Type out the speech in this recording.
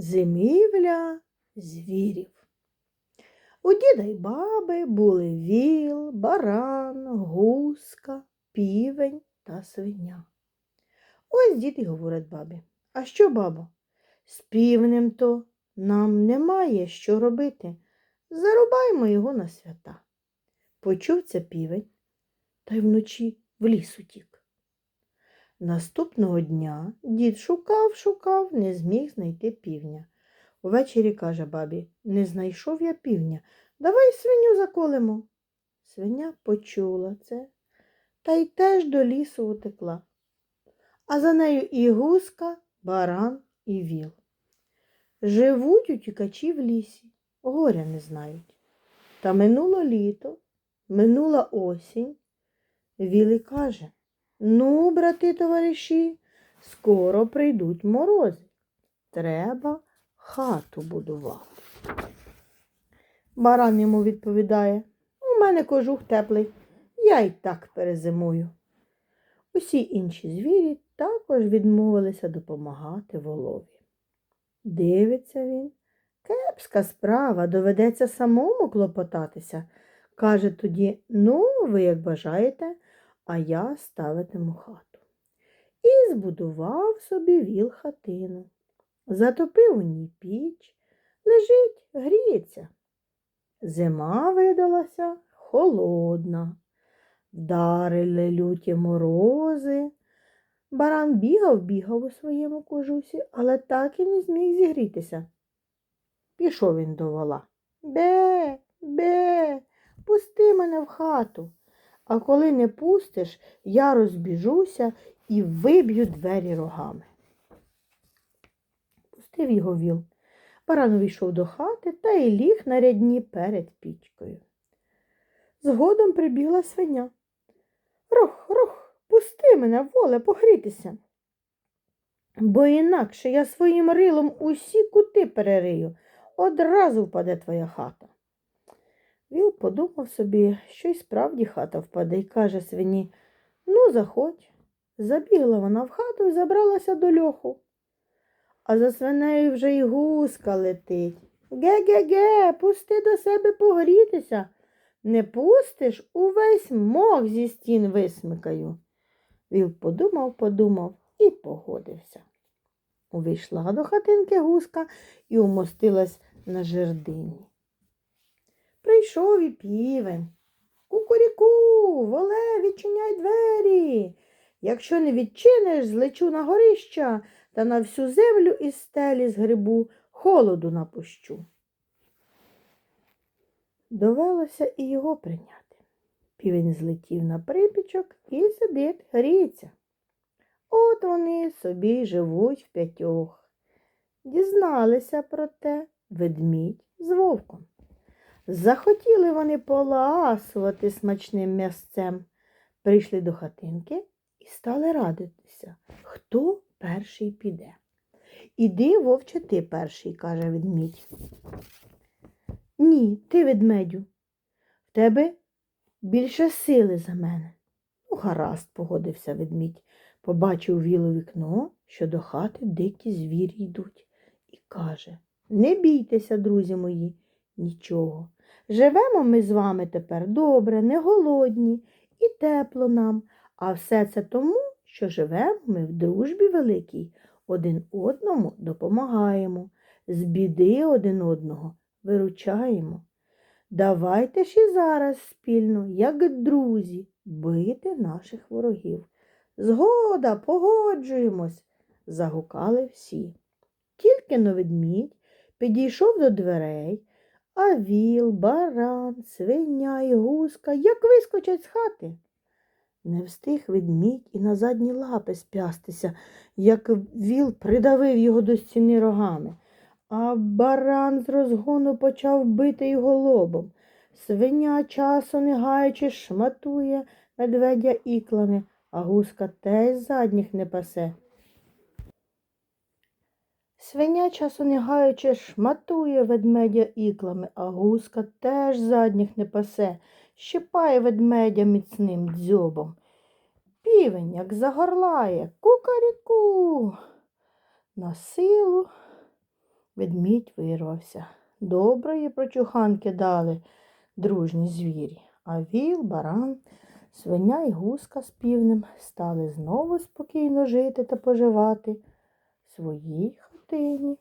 Зимівля звірів. У діда й баби були віл, баран, гуска, півень та свиня. Ось дід і говорить бабі. А що, бабо? З півнем то нам немає що робити. Зарубаймо його на свята. Почув це півень, та й вночі в ліс утік. Наступного дня дід шукав, шукав, не зміг знайти півня. Увечері каже бабі, не знайшов я півня, давай свиню заколемо. Свиня почула це та й теж до лісу утекла. А за нею і гуска, баран, і віл. Живуть утікачі в лісі, горя не знають. Та минуло літо, минула осінь. Віли каже, ну, брати товариші, скоро прийдуть морози. Треба хату будувати. Баран йому відповідає, у мене кожух теплий, я й так перезимую. Усі інші звірі також відмовилися допомагати волові. Дивиться він, кепська справа, доведеться самому клопотатися. Каже тоді, ну, ви як бажаєте, а я ставитиму хату. І збудував собі віл хатину. Затопив у ній піч, лежить, гріється. Зима видалася холодна. Вдарили люті морози. Баран бігав, бігав у своєму кожусі, але так і не зміг зігрітися. Пішов він до вола. Бе, бе, пусти мене в хату. А коли не пустиш, я розбіжуся і виб'ю двері рогами. Пустив його віл. Баран увійшов до хати та й ліг на рядні перед пічкою. Згодом прибігла свиня. Рух, рух, пусти мене, воле, погрітися. Бо інакше я своїм рилом усі кути перерию, одразу впаде твоя хата. Віл подумав собі, що й справді хата впаде, і каже свині Ну, заходь. Забігла вона в хату і забралася до льоху. А за свинею вже й гуска летить. Ге-ге-ге, пусти до себе погрітися. Не пустиш, увесь мох зі стін висмикаю. Віл подумав, подумав і погодився. Увійшла до хатинки гуска і умостилась на жердині. Прийшов і півень. Кукуріку, воле, відчиняй двері. Якщо не відчиниш, злечу на горища та на всю землю із стелі з грибу холоду напущу. Довелося і його прийняти. Півень злетів на припічок і сидить, гріється. От вони собі живуть в п'ятьох. Дізналися про те ведмідь з вовком. Захотіли вони поласувати смачним м'ясцем. Прийшли до хатинки і стали радитися, хто перший піде. Іди, вовче, ти перший, каже ведмідь. Ні, ти ведмедю. В тебе більше сили за мене. Ну, гаразд, погодився ведмідь. Побачив віло вікно, що до хати дикі звірі йдуть, і каже Не бійтеся, друзі мої, нічого. Живемо ми з вами тепер добре, не голодні і тепло нам, а все це тому, що живемо ми в дружбі великій, один одному допомагаємо, з біди один одного виручаємо. Давайте і зараз спільно, як друзі, бити наших ворогів. Згода, погоджуємось, загукали всі. Тільки но ведмідь підійшов до дверей, а віл, баран, свиня і гуска як вискочать з хати. Не встиг ведмідь і на задні лапи спястися, як віл придавив його до стіни рогами. А баран з розгону почав бити його лобом. Свиня часу не гаючи шматує медведя іклами, а гуска теж задніх не пасе. Свиня часу не гаючи шматує ведмедя іклами, а гуска теж задніх не пасе, щипає ведмедя міцним дзьобом. Півень, як загорлає, кукаріку. На силу Ведмідь вирвався. Доброї прочуханки дали дружні звірі, а віл, баран, свиня й гуска з півнем стали знову спокійно жити та поживати в 对于你